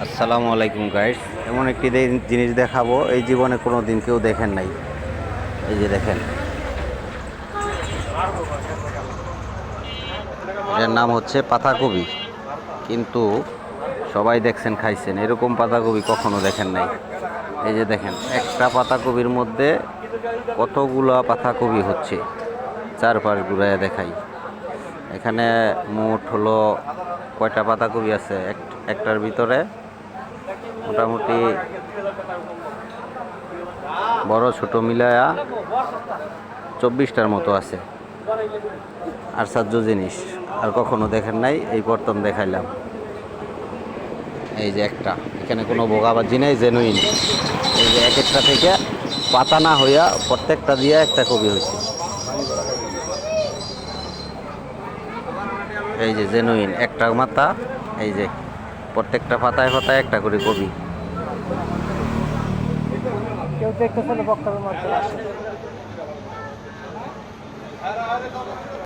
আসসালামু আলাইকুম গাইস এমন একটি জিনিস দেখাবো। এই জীবনে কোনো দিন কেউ দেখেন নাই। এই যে দেখেন। এটার নাম হচ্ছে পাতাকপি। কিন্তু সবাই দেখছেন, খাইছেন। এরকম পাতাকপি কখনো দেখেন নাই। এই যে দেখেন, একটা পাতাকপির মধ্যে কতগুলো পাতাকপি হচ্ছে? চারপাশ ঘুরায় দেখাই। এখানে মোট হলো কয়টা পাতাকপি আছে? এক- একটার ভিতরে মোটামুটি বড় ছোট মিলায়া চব্বিশটার মতো আছে। আশ্চর্য জিনিস। আর কখনো দেখেন নাই, এই প্রথম দেখাইলাম। এই যে একটা, এখানে কোনো বোগাবাজি নেই জেনুইন এই যে এক একটা থেকে পাতা না হইয়া প্রত্যেকটা দিয়ে একটা কবি হয়েছে এই যে জেনুইন একটা মাথা, এই যে প্রত্যেকটা পাতায় পাতায় একটা করে কবি। কেউ